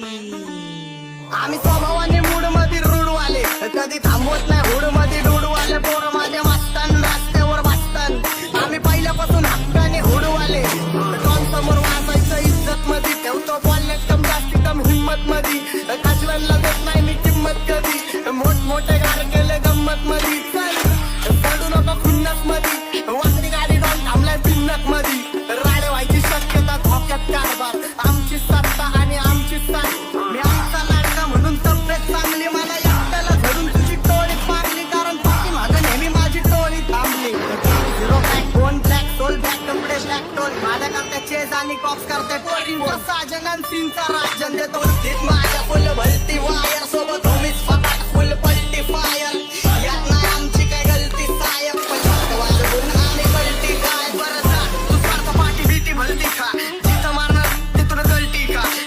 आम्ही स्वभावाने मूडमध्ये रूडवाले कधी थांबवत नाही हुडमध्ये डुडवाले. पोरं माझ्या वाचतान रस्त्यावर वाचतान. आम्ही पहिल्यापासून हक्काने हुडवाले. डॉन समोर वाचायचं इज्जत मध्ये ठेवतो बॉलनेट कम जास्ती कम हिंमत मध्ये काजव्यांना देत नाही मी किंमत कधी. मोठमोठे गार केले गंमत मध्ये चांगली मला एकट्याला धरून तुझी टोळी पारली कारण पाठी माझं नेहमी माझी टोळी थांबली. झिरो बॅक दोन ब्लॅक टोल बॅक कपडे ब्लॅक टोल माझ्या करते चेज आणि कॉप्स करते. साजन सीनचा राजन देतो. माझ्या फुल